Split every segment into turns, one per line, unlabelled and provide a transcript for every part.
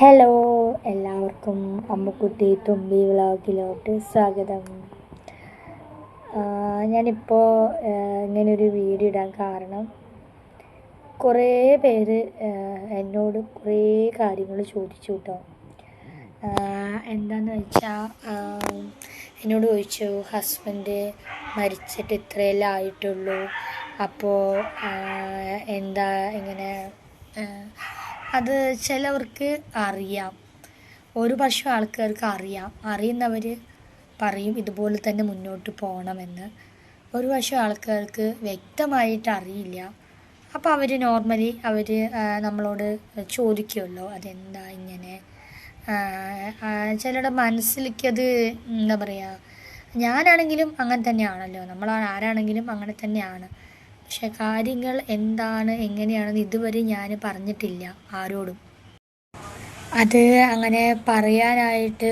Hello എല്ലാവർക്കും അമ്മുക്കുട്ടി തുമ്പി വ്ളോഗിലോട്ട് സ്വാഗതം. ഞാനിപ്പോൾ ഇങ്ങനൊരു വീഡിയോ ഇടാൻ കാരണം കുറേ പേര് എന്നോട് കുറേ കാര്യങ്ങൾ ചോദിച്ചു കേട്ടോ എന്താണെന്ന് വെച്ചാൽ എന്നോട് ചോദിച്ചു ഹസ്ബൻഡ് മരിച്ചിട്ട് ഇത്രയല്ലേ ആയിട്ടുള്ളൂ? അപ്പോൾ എന്താ ഇങ്ങനെ അത് ചിലവർക്ക് അറിയാം. ഒരു പക്ഷേ ആൾക്കാർക്ക് അറിയാം. അറിയുന്നവർ പറയും ഇതുപോലെ തന്നെ മുന്നോട്ട് പോകണമെന്ന്. ഒരു പക്ഷേ ആൾക്കാർക്ക് വ്യക്തമായിട്ട് അറിയില്ല. അപ്പോൾ അവർ നോർമലി അവർ നമ്മളോട് ചോദിക്കുമല്ലോ അതെന്താ ഇങ്ങനെ? ചിലരുടെ മനസ്സിലേക്ക് അത് എന്താ പറയുക ഞാനാണെങ്കിലും അങ്ങനെ തന്നെയാണല്ലോ. നമ്മൾ ആരാണെങ്കിലും അങ്ങനെ തന്നെയാണ്. പക്ഷെ കാര്യങ്ങൾ എന്താണ് എങ്ങനെയാണെന്ന് ഇതുവരെ ഞാൻ പറഞ്ഞിട്ടില്ല ആരോടും. അത് അങ്ങനെ പറയാനായിട്ട്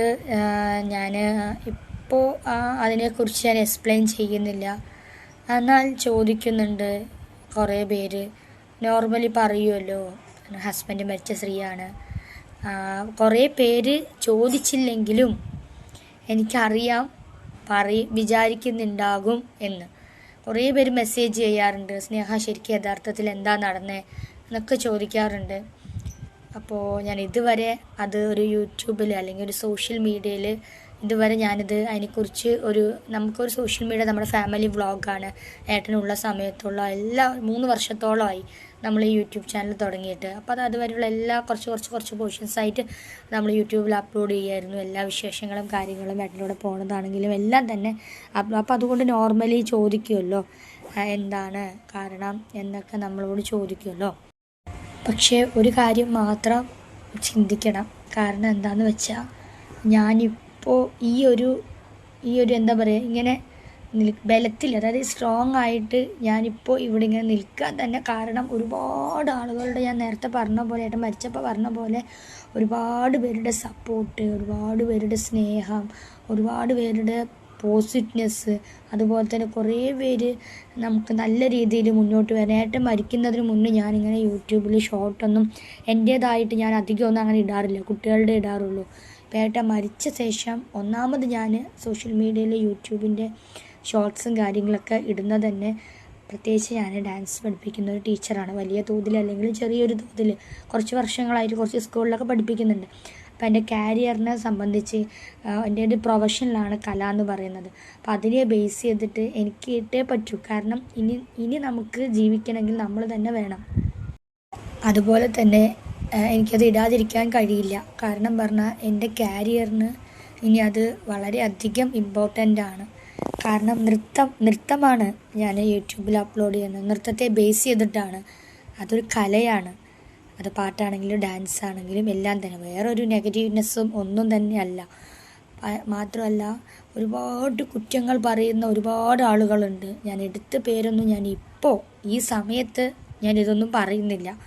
ഞാൻ ഇപ്പോൾ അതിനെക്കുറിച്ച് ഞാൻ എക്സ്പ്ലെയിൻ ചെയ്യുന്നില്ല. എന്നാൽ ചോദിക്കുന്നുണ്ട് കുറേ പേര്. നോർമലി പറയുമല്ലോ ഹസ്ബൻഡ് മരിച്ച സ്ത്രീയാണ്. കുറേ പേര് ചോദിച്ചില്ലെങ്കിലും എനിക്കറിയാം പറ വിചാരിക്കുന്നുണ്ടാകും എന്ന്. കുറേ പേര് മെസ്സേജ് ചെയ്യാറുണ്ട്. സ്നേഹ ശരിക്കും യഥാർത്ഥത്തിൽ എന്താ നടന്നേ? എന്നൊക്കെ ചോദിക്കാറുണ്ട്. അപ്പോൾ ഞാൻ ഇതുവരെ അത് ഒരു യൂട്യൂബിൽ അല്ലെങ്കിൽ ഒരു സോഷ്യൽ മീഡിയയിൽ ഇതുവരെ ഞാനിത് അതിനെക്കുറിച്ച് ഒരു നമുക്കൊരു സോഷ്യൽ മീഡിയ നമ്മുടെ ഫാമിലി വ്ളോഗാണ് ഏട്ടനുള്ള സമയത്തുള്ള എല്ലാ മൂന്ന് വർഷത്തോളമായി നമ്മൾ ഈ യൂട്യൂബ് ചാനൽ തുടങ്ങിയിട്ട്. അപ്പോൾ അത് അതുവരെയുള്ള എല്ലാ കുറച്ച് കുറച്ച് കുറച്ച് പോർഷൻസ് ആയിട്ട് നമ്മൾ യൂട്യൂബിൽ അപ്ലോഡ് ചെയ്യായിരുന്നു. എല്ലാ വിശേഷങ്ങളും കാര്യങ്ങളും ഏട്ടനോടെ പോകുന്നതാണെങ്കിലും എല്ലാം തന്നെ അപ്പോൾ അതുകൊണ്ട് നോർമലി ചോദിക്കുമല്ലോ എന്താണ് കാരണം എന്നൊക്കെ നമ്മളോട് ചോദിക്കുമല്ലോ പക്ഷേ ഒരു കാര്യം മാത്രം ചിന്തിക്കണം. കാരണം എന്താണെന്ന് വെച്ചാൽ ഞാനിപ്പോൾ ഈ ഒരു ഈ ഒരു എന്താ പറയുക ഇങ്ങനെ നിൽ ബലത്തിൽ അതായത് സ്ട്രോങ് ആയിട്ട് ഞാനിപ്പോൾ ഇവിടെ ഇങ്ങനെ നിൽക്കാൻ തന്നെ കാരണം ഒരുപാട് ആളുകളുടെ ഞാൻ നേരത്തെ പറഞ്ഞ പോലെ ഏട്ടൻ മരിച്ചപ്പോൾ പറഞ്ഞ പോലെ ഒരുപാട് പേരുടെ സപ്പോർട്ട് ഒരുപാട് പേരുടെ സ്നേഹം ഒരുപാട് പേരുടെ പോസിറ്റീവ്നെസ് അതുപോലെ തന്നെ കുറേ പേര് നമുക്ക് നല്ല രീതിയിൽ മുന്നോട്ട് വരാൻ ഏട്ടൻ മരിക്കുന്നതിന് മുന്നേ ഞാനിങ്ങനെ യൂട്യൂബിൽ ഷോർട്ടൊന്നും എന്റേതായിട്ട് ഞാൻ അധികമൊന്നും അങ്ങനെ ഇടാറില്ല കുട്ടികളുടെ ഇടാറുള്ളൂ. ഏട്ടൻ മരിച്ച ശേഷം ഒന്നാമത് ഞാൻ സോഷ്യൽ മീഡിയയിൽ യൂട്യൂബിന്റെ ഷോർട്സും കാര്യങ്ങളൊക്കെ ഇടുന്നത് തന്നെ. പ്രത്യേകിച്ച് ഞാൻ ഡാൻസ് പഠിപ്പിക്കുന്ന ഒരു ടീച്ചറാണ് വലിയ തോതിൽ അല്ലെങ്കിൽ ചെറിയൊരു തോതിൽ കുറച്ച് വർഷങ്ങളായിട്ട് കുറച്ച് സ്കൂളിലൊക്കെ പഠിപ്പിക്കുന്നുണ്ട്. അപ്പോൾ എന്റെ കാരിയറിനെ സംബന്ധിച്ച് എന്റെ ഒരു പ്രൊഫഷനിലാണ് കല എന്ന് പറയുന്നത്. അപ്പോൾ അതിനെ ബേസ് ചെയ്തിട്ട് എനിക്ക് ഇട്ടേ പറ്റൂ. കാരണം ഇനി ഇനി നമുക്ക് ജീവിക്കണമെങ്കിൽ നമ്മൾ തന്നെ വേണം. അതുപോലെ തന്നെ എനിക്കത് ഇടാതിരിക്കാൻ കഴിയില്ല. കാരണം പറഞ്ഞാൽ എന്റെ കാരിയറിന് ഇനി അത് വളരെയധികം ഇമ്പോർട്ടന്റ് ആണ്. കാരണം നൃത്തം നൃത്തമാണ് ഞാൻ യൂട്യൂബിൽ അപ്ലോഡ് ചെയ്യുന്നത്. നൃത്തത്തെ ബേസ് ചെയ്തിട്ടാണ്. അതൊരു കലയാണ്. അത് പാട്ടാണെങ്കിലും ഡാൻസ് ആണെങ്കിലും എല്ലാം തന്നെ. വേറൊരു നെഗറ്റീവ്നെസ്സും ഒന്നും തന്നെ അല്ല. മാത്രമല്ല ഒരുപാട് കുറ്റങ്ങൾ പറയുന്ന ഒരുപാട് ആളുകളുണ്ട്. ഞാൻ എടുത്ത പേരൊന്നും ഞാൻ ഇപ്പോൾ ഈ സമയത്ത് ഞാൻ ഇതൊന്നും പറയുന്നില്ല.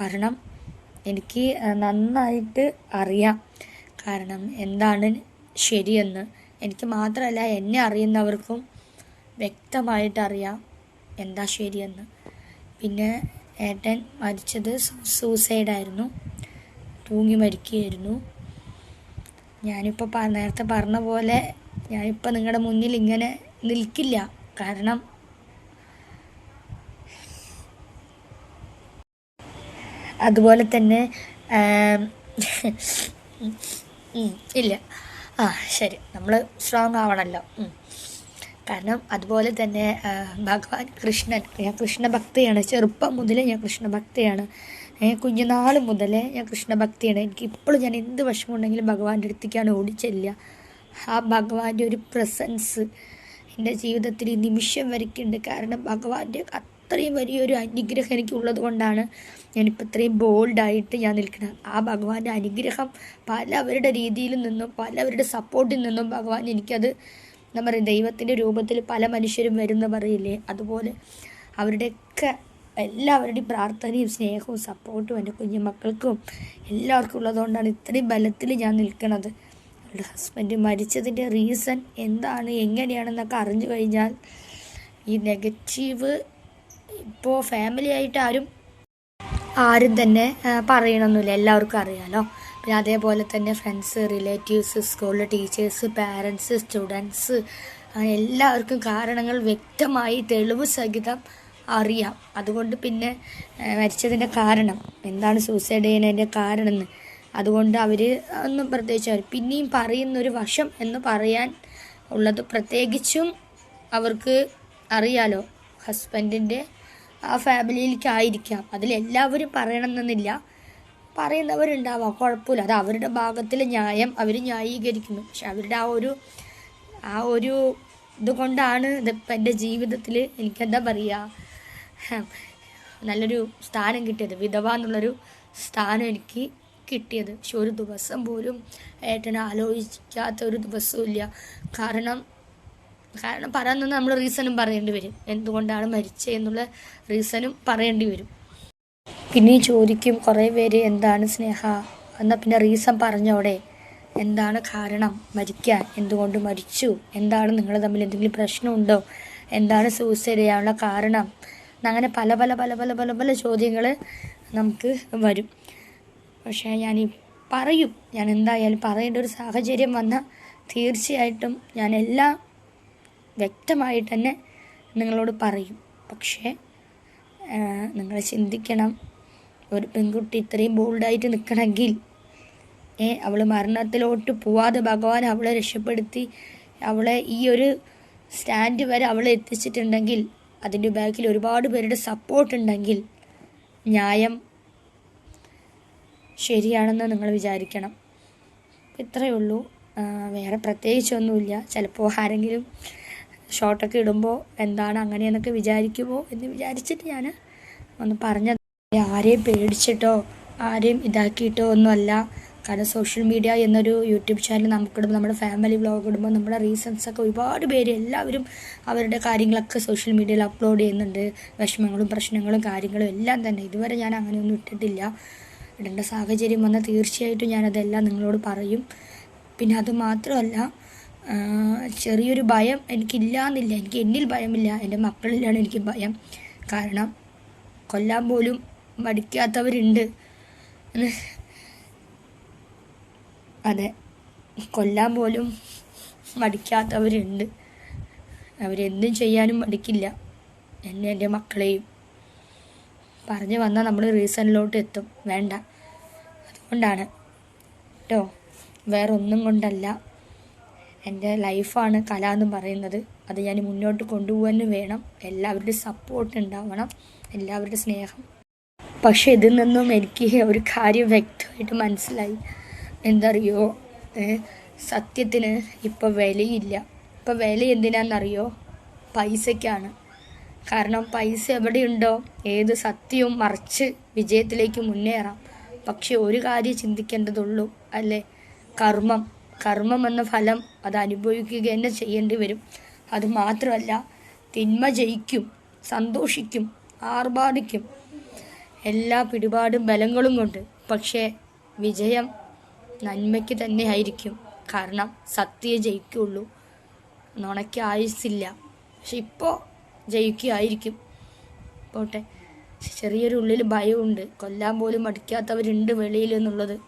കാരണം എനിക്ക് നന്നായിട്ട് അറിയാം. കാരണം എന്താണ് ശരിയെന്ന്. എനിക്ക് മാത്രമല്ല എന്നെ അറിയുന്നവർക്കും വ്യക്തമായിട്ട് അറിയാം എന്താ ശരിയെന്ന്. പിന്നെ ഏട്ടൻ മരിച്ചത് സൂസൈഡായിരുന്നു തൂങ്ങി മരിക്കുകയായിരുന്നു. ഞാനിപ്പോൾ നേരത്തെ പറഞ്ഞ പോലെ ഞാനിപ്പോൾ നിങ്ങളുടെ മുന്നിൽ ഇങ്ങനെ നിൽക്കില്ല. കാരണം അതുപോലെ തന്നെ ഇല്ല. ആ ശരി. നമ്മൾ സ്ട്രോങ് ആവണമല്ലോ കാരണം അതുപോലെ തന്നെ ഭഗവാൻ കൃഷ്ണൻ ഞാൻ കൃഷ്ണഭക്തിയാണ്. ചെറുപ്പം മുതലേ ഞാൻ കൃഷ്ണഭക്തിയാണ്. കുഞ്ഞുനാൾ മുതലേ ഞാൻ കൃഷ്ണഭക്തിയാണ്. എനിക്ക് ഇപ്പോഴും ഞാൻ എന്ത് വിഷമമുണ്ടെങ്കിലും ഭഗവാന്റെ അടുത്തേക്കാണ് ഓടിച്ചെല്ലുക ആ ഭഗവാന്റെ ഒരു പ്രസൻസ് എന്റെ ജീവിതത്തിൽ നിമിഷം വരയ്ക്കുന്നുണ്ട്. കാരണം ഭഗവാന്റെ അത്രയും വലിയൊരു അനുഗ്രഹം എനിക്കുള്ളത് കൊണ്ടാണ് ഞാനിപ്പോൾ ഇത്രയും ബോൾഡായിട്ട് ഞാൻ നിൽക്കുന്നത്. ആ ഭഗവാന്റെ അനുഗ്രഹം പലവരുടെ രീതിയിൽ നിന്നും പലവരുടെ സപ്പോർട്ടിൽ നിന്നും ഭഗവാൻ എനിക്കത് എന്താ പറയുക ദൈവത്തിന്റെ രൂപത്തിൽ പല മനുഷ്യരും വരുന്ന പറയില്ലേ? അതുപോലെ അവരുടെയൊക്കെ എല്ലാവരുടെയും പ്രാർത്ഥനയും സ്നേഹവും സപ്പോർട്ടും എന്റെ കുഞ്ഞുമക്കൾക്കും എല്ലാവർക്കും ഉള്ളതുകൊണ്ടാണ് ഇത്രയും ബലത്തിൽ ഞാൻ നിൽക്കുന്നത്. അവരുടെ ഹസ്ബൻഡ് മരിച്ചതിന്റെ റീസൺ എന്താണ് എങ്ങനെയാണെന്നൊക്കെ അറിഞ്ഞു കഴിഞ്ഞാൽ ഈ നെഗറ്റീവ് ഇപ്പോൾ ഫാമിലി ആയിട്ട് ആരും ആരും തന്നെ പറയണമെന്നില്ല എല്ലാവർക്കും അറിയാലോ. പിന്നെ അതേപോലെ തന്നെ ഫ്രണ്ട്സ് റിലേറ്റീവ്സ് സ്കൂളിലെ ടീച്ചേഴ്സ് പാരൻസ് സ്റ്റുഡൻസ് അങ്ങനെ എല്ലാവർക്കും കാരണങ്ങൾ വ്യക്തമായി തെളിവ് സഹിതം അറിയാം. അതുകൊണ്ട് പിന്നെ മരിച്ചതിന്റെ കാരണം എന്താണ് സൂസൈഡ് ചെയ്യുന്നതിന്റെ കാരണം എന്ന്. അതുകൊണ്ട് അവർ ഒന്നും പ്രത്യേകിച്ച് അവർ പിന്നെയും പറയുന്നൊരു വശം എന്ന് പറയാൻ ഉള്ളത് പ്രത്യേകിച്ചും അവർക്ക് അറിയാലോ. ഹസ്ബൻഡിന്റെ ആ ഫാമിലിയിലേക്കായിരിക്കാം. അതിലെല്ലാവരും പറയണമെന്നില്ല. പറയുന്നവരുണ്ടാവാം. കുഴപ്പമില്ല. അത് അവരുടെ ഭാഗത്തിലെ ന്യായം അവർ ന്യായീകരിക്കുന്നു. പക്ഷെ അവരുടെ ആ ഒരു ആ ഒരു ഇതുകൊണ്ടാണ് ഇതിപ്പോൾ എന്റെ ജീവിതത്തിൽ എനിക്കെന്താ പറയുക നല്ലൊരു സ്ഥാനം കിട്ടിയത്. വിധവ എന്നുള്ളൊരു സ്ഥാനം എനിക്ക് കിട്ടിയത്. പക്ഷെ ഒരു ദിവസം പോലും ഏട്ടനെ ആലോചിക്കാത്ത ഒരു ദിവസവും ഇല്ല. കാരണം കാരണം പറയാൻ നമ്മൾ റീസണും പറയേണ്ടി വരും. എന്തുകൊണ്ടാണ് മരിച്ചത് എന്നുള്ള റീസണും പറയേണ്ടി വരും. പിന്നെ ചോദിക്കും കുറേ പേര് എന്താണ് സ്നേഹ? എന്നാൽ പിന്നെ റീസൺ പറഞ്ഞോടെ. എന്താണ് കാരണം മരിക്കാൻ? എന്തുകൊണ്ട് മരിച്ചു? എന്താണ് നിങ്ങൾ തമ്മിൽ എന്തെങ്കിലും പ്രശ്നമുണ്ടോ? എന്താണ് സൂസൈഡ് ചെയ്യാനുള്ള കാരണം? അങ്ങനെ പല പല പല പല പല പല ചോദ്യങ്ങൾ നമുക്ക് വരും. പക്ഷേ ഞാൻ പറയും. ഞാൻ എന്തായാലും പറയേണ്ട ഒരു സാഹചര്യം വന്നാൽ തീർച്ചയായിട്ടും ഞാൻ എല്ലാം വ്യക്തമായിട്ട് തന്നെ നിങ്ങളോട് പറയും. പക്ഷേ നിങ്ങൾ ചിന്തിക്കണം. ഒരു പെൺകുട്ടി ഇത്രയും ബോൾഡായിട്ട് നിൽക്കണമെങ്കിൽ ഏ അവൾ മരണത്തിലോട്ട് പോവാതെ ഭഗവാൻ അവളെ രക്ഷപ്പെടുത്തി അവളെ ഈ ഒരു സ്റ്റാൻഡ് വരെ അവളെ എത്തിച്ചിട്ടുണ്ടെങ്കിൽ അതിന്റെ ബാക്കിൽ ഒരുപാട് പേരുടെ സപ്പോർട്ട് ഉണ്ടെങ്കിൽ ന്യായം ശരിയാണെന്ന് നിങ്ങൾ വിചാരിക്കണം. ഇത്രയേ ഉള്ളൂ. വേറെ പ്രത്യേകിച്ചൊന്നുമില്ല. ചിലപ്പോൾ ആരെങ്കിലും ഷോർട്ടൊക്കെ ഇടുമ്പോൾ എന്താണ് അങ്ങനെയെന്നൊക്കെ വിചാരിക്കുമോ എന്ന് വിചാരിച്ചിട്ട് ഞാൻ ഒന്ന് പറഞ്ഞത്. ആരെയും പേടിച്ചിട്ടോ ആരെയും ഇതാക്കിയിട്ടോ ഒന്നുമല്ല. കാരണം സോഷ്യൽ മീഡിയ എന്നൊരു യൂട്യൂബ് ചാനൽ നമുക്കിടുമ്പോൾ നമ്മുടെ ഫാമിലി വ്ളോഗ് ഇടുമ്പോൾ നമ്മുടെ റീസൺസൊക്കെ ഒരുപാട് പേര് എല്ലാവരും അവരുടെ കാര്യങ്ങളൊക്കെ സോഷ്യൽ മീഡിയയിൽ അപ്ലോഡ് ചെയ്യുന്നുണ്ട്. വിഷമങ്ങളും പ്രശ്നങ്ങളും കാര്യങ്ങളും എല്ലാം തന്നെ. ഇതുവരെ ഞാൻ അങ്ങനെയൊന്നും ഇട്ടിട്ടില്ല. ഇടേണ്ട സാഹചര്യം വന്നാൽ തീർച്ചയായിട്ടും ഞാനതെല്ലാം നിങ്ങളോട് പറയും. പിന്നെ അത് മാത്രമല്ല ചെറിയൊരു ഭയം എനിക്കില്ല എന്നില്ല എനിക്ക് എന്നിൽ ഭയമില്ല. എന്റെ മക്കളിലാണ് എനിക്ക് ഭയം. കാരണം കൊല്ലാൻ പോലും മടിക്കാത്തവരുണ്ട്. അതെ. കൊല്ലാൻ പോലും മടിക്കാത്തവരുണ്ട്. അവരെന്തും ചെയ്യാനും മടിക്കില്ല. എന്നെ എന്റെ മക്കളെയും. പറഞ്ഞു വന്നാൽ നമ്മൾ റീസണിലോട്ട് എത്തും. വേണ്ട. അതുകൊണ്ടാണ്. കേട്ടോ. വേറൊന്നും കൊണ്ടല്ല. എന്റെ ലൈഫാണ് കല എന്ന് പറയുന്നത്. അത് ഞാൻ മുന്നോട്ട് കൊണ്ടുപോകാൻ വേണം. എല്ലാവരുടെയും സപ്പോർട്ട് ഉണ്ടാവണം. എല്ലാവരുടെ സ്നേഹം. പക്ഷേ ഇതിൽ നിന്നും എനിക്ക് ഒരു കാര്യം വ്യക്തമായിട്ട് മനസ്സിലായി. എന്തറിയോ? അറിയോ സത്യത്തിന് ഇപ്പോൾ വിലയില്ല. ഇപ്പോൾ വില എന്തിനാണെന്നറിയോ പൈസയ്ക്കാണ്. കാരണം പൈസ എവിടെയുണ്ടോ? ഏത് സത്യവും മറിച്ച് വിജയത്തിലേക്ക് മുന്നേറാം. പക്ഷെ ഒരു കാര്യം ചിന്തിക്കേണ്ടതുള്ളൂ. അല്ലേ? കർമ്മം. കർമ്മം എന്ന ഫലം അത് അനുഭവിക്കുക തന്നെ ചെയ്യേണ്ടി വരും. അത് മാത്രമല്ല തിന്മ ജയിക്കും സന്തോഷിക്കും ആർഭാടിക്കും. എല്ലാ പിടിപാടും ബലങ്ങളും കൊണ്ട്. പക്ഷേ വിജയം നന്മയ്ക്ക് തന്നെ ആയിരിക്കും. കാരണം സത്യമേ ജയിക്കുള്ളൂ. നുണയ്ക്ക് ആയുസില്ല പക്ഷെ ഇപ്പോൾ ജയിക്കുകയായിരിക്കും. പോട്ടെ. ചെറിയൊരു ഉള്ളിൽ ഭയമുണ്ട് കൊല്ലാൻ പോലും മടിക്കാത്തവരുണ്ട് വെളിയിൽ എന്നുള്ളത്.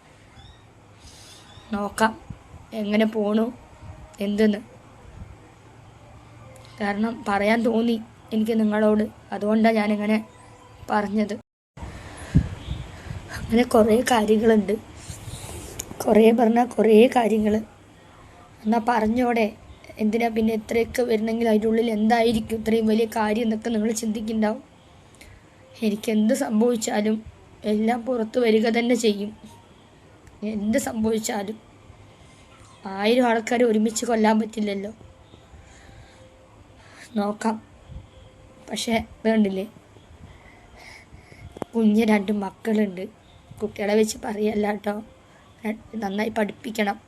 നോക്കാം. എങ്ങനെ പോണു? എന്തെന്ന്? കാരണം പറയാൻ തോന്നി എനിക്ക് നിങ്ങളോട്. അതുകൊണ്ടാണ് ഞാനിങ്ങനെ പറഞ്ഞത്. അങ്ങനെ കുറേ കാര്യങ്ങളുണ്ട്. കുറേ പറഞ്ഞാൽ കുറേ കാര്യങ്ങൾ എന്നാൽ പറഞ്ഞോടെ. എന്തിനാ പിന്നെ ഇത്രയൊക്കെ വരണമെങ്കിൽ അതിന്റെ ഉള്ളിൽ എന്തായിരിക്കും? ഇത്രയും വലിയ കാര്യം എന്നൊക്കെ നിങ്ങൾ ചിന്തിക്കുന്നുണ്ടാവും. എനിക്ക് എന്ത് സംഭവിച്ചാലും എല്ലാം പുറത്ത് വരിക തന്നെ ചെയ്യും. എന്ത് സംഭവിച്ചാലും. ആയിരം ആൾക്കാരെ ഒരുമിച്ച് കൊല്ലാൻ പറ്റില്ലല്ലോ. നോക്കാം. പക്ഷേ വേണ്ടില്ലേ? കുഞ്ഞ് രണ്ട് മക്കളുണ്ട്. കുട്ടികളെ വെച്ച് പറയല്ല കേട്ടോ. നന്നായി പഠിപ്പിക്കണം.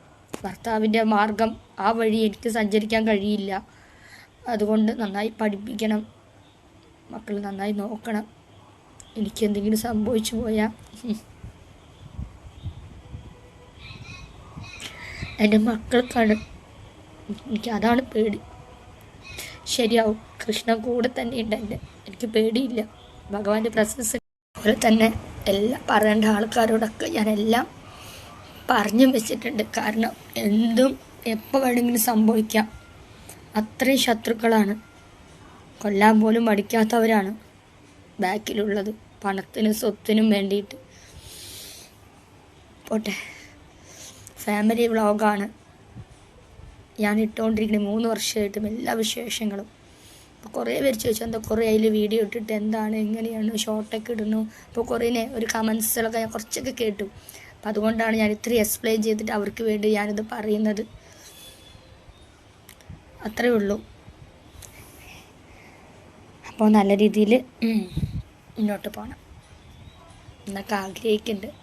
ഭർത്താവിന്റെ മാർഗം ആ വഴി എനിക്ക് സഞ്ചരിക്കാൻ കഴിയില്ല. അതുകൊണ്ട് നന്നായി പഠിപ്പിക്കണം. മക്കൾ നന്നായി നോക്കണം. എനിക്ക് എന്തെങ്കിലും സംഭവിച്ചു പോയാൽ എന്റെ മക്കൾക്കാണ്. എനിക്ക് അതാണ് പേടി. ശരിയാവും. കൃഷ്ണൻ കൂടെ തന്നെ ഉണ്ട് എന്റെ. എനിക്ക് പേടിയില്ല. ഭഗവാന്റെ പ്രസൻസ് അതുപോലെ തന്നെ എല്ലാം പറയേണ്ട ആൾക്കാരോടൊക്കെ ഞാനെല്ലാം പറഞ്ഞും വെച്ചിട്ടുണ്ട്. കാരണം എന്തും എപ്പോൾ വേണമെങ്കിലും സംഭവിക്കാം. അത്രയും ശത്രുക്കളാണ്. കൊല്ലാൻ പോലും മടിക്കാത്തവരാണ് ബാക്കിലുള്ളത്. പണത്തിനും സ്വത്തിനും വേണ്ടിയിട്ട്. പോട്ടെ. ഫാമിലി വ്ളോഗാണ്. ഞാൻ ഇട്ടുകൊണ്ടിരിക്കുന്നത് മൂന്ന് വർഷമായിട്ടും എല്ലാ വിശേഷങ്ങളും. അപ്പോൾ കുറേ പേര് ചോദിച്ചു എന്താ കുറേ അതിൽ വീഡിയോ ഇട്ടിട്ട് എന്താണ് എങ്ങനെയാണ് ഷോർട്ടൊക്കെ ഇടുന്നു. അപ്പോൾ കുറേനെ ഒരു കമൻസുകളൊക്കെ ഞാൻ കുറച്ചൊക്കെ കേട്ടു. അപ്പം അതുകൊണ്ടാണ് ഞാൻ ഇത്രയും എക്സ്പ്ലെയിൻ ചെയ്തിട്ട് അവർക്ക് വേണ്ടി ഞാനിത് പറയുന്നത്. അത്രേ ഉള്ളൂ. അപ്പോൾ നല്ല രീതിയിൽ മുന്നോട്ട് പോകണം എന്നൊക്കെ ആഗ്രഹിക്കുന്നുണ്ട്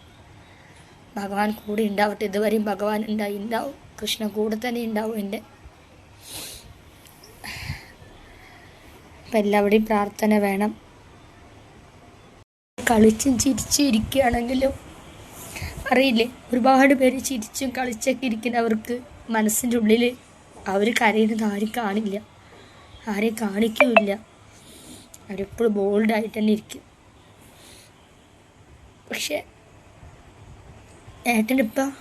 ഭഗവാൻ കൂടെ ഉണ്ടാവട്ടെ. ഇതുവരെയും ഭഗവാൻ ഉണ്ടായി ഉണ്ടാവും. കൃഷ്ണ കൂടെ തന്നെ ഉണ്ടാവും എന്റെ. അപ്പം എല്ലാവരുടെയും പ്രാർത്ഥന വേണം. കളിച്ചും ചിരിച്ചും ഇരിക്കുകയാണെങ്കിലും അറിയില്ലേ? ഒരുപാട് പേര് ചിരിച്ചും കളിച്ചൊക്കെ ഇരിക്കുന്നവർക്ക് മനസ്സിന്റെ ഉള്ളിൽ അവർ കരയുന്നത് ആരും കാണില്ല. ആരെയും കാണിക്കുമില്ല അവരെപ്പോഴും ബോൾഡായിട്ട് തന്നെ ഇരിക്കും. പക്ഷെ ഏട്ടനിപ്പോൾ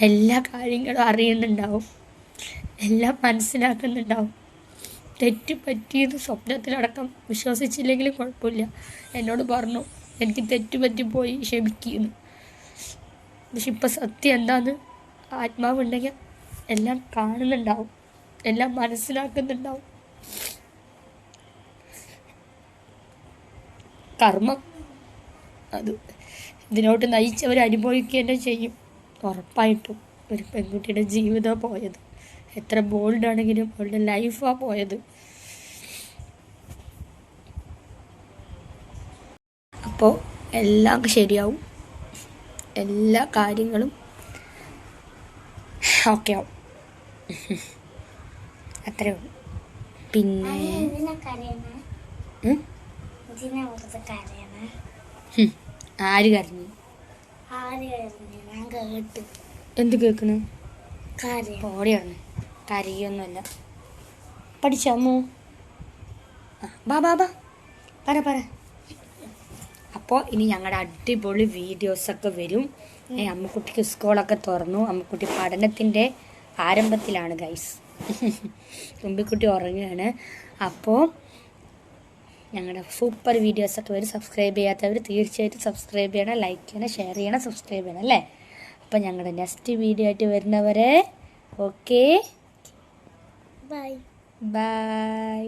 എല്ലാ കാര്യങ്ങളും അറിയുന്നുണ്ടാവും. എല്ലാം മനസ്സിലാക്കുന്നുണ്ടാവും. തെറ്റ് പറ്റിയത് സ്വപ്നത്തിലടക്കം വിശ്വസിച്ചില്ലെങ്കിലും കുഴപ്പമില്ല. എന്നോട് പറഞ്ഞു എനിക്ക് തെറ്റ് പറ്റിപ്പോയി ക്ഷമിക്കുന്നു. പക്ഷെ ഇപ്പം സത്യം എന്താന്ന് ആത്മാവുണ്ടെങ്കിൽ എല്ലാം കാണുന്നുണ്ടാവും. എല്ലാം മനസ്സിലാക്കുന്നുണ്ടാവും. കർമ്മം. അത് ഇതിനോട്ട് നയിച്ചവർ അനുഭവിക്കേണ്ട ചെയ്യും. ഉറപ്പായിട്ടും ഒരു പെൺകുട്ടിയുടെ ജീവിതം പോയത്. എത്ര ബോൾഡ് ആണെങ്കിലും അവളുടെ ലൈഫാണ് പോയത്. അപ്പോൾ എല്ലാം ശരിയാവും. എല്ലാ കാര്യങ്ങളും ഓക്കെ ആവും. അത്രേ ഉള്ളൂ. പിന്നെ
കരയണേ.
ആര് കരഞ്ഞു?
ആര് കരഞ്ഞു? ഞാൻ കേട്ടു.
എന്ത് കേൾക്കണു? പോടിയാണ് കരയൊന്നുമല്ല. പഠിച്ചമ്മോ ബാ ബാ ബാ. പറ പറ. അപ്പോൾ ഇനി ഞങ്ങളുടെ അടിപൊളി വീഡിയോസൊക്കെ വരും. അമ്മക്കുട്ടിക്ക് സ്കൂളൊക്കെ തുറന്നു. അമ്മക്കുട്ടി പഠനത്തിന്റെ ആരംഭത്തിലാണ് ഗൈസ് തുമ്പിക്കുട്ടി ഉറങ്ങുകയാണ്. അപ്പോൾ ഞങ്ങളുടെ സൂപ്പർ വീഡിയോസൊക്കെ വരും സബ്സ്ക്രൈബ് ചെയ്യാത്തവർ തീർച്ചയായിട്ടും സബ്സ്ക്രൈബ് ചെയ്യണം ലൈക്ക് ചെയ്യണം ഷെയർ ചെയ്യണം സബ്സ്ക്രൈബ് ചെയ്യണം അല്ലേ? അപ്പം ഞങ്ങളുടെ നെക്സ്റ്റ് വീഡിയോ ആയിട്ട് വരുന്നവരെ ഓക്കേ
ബൈ
ബൈ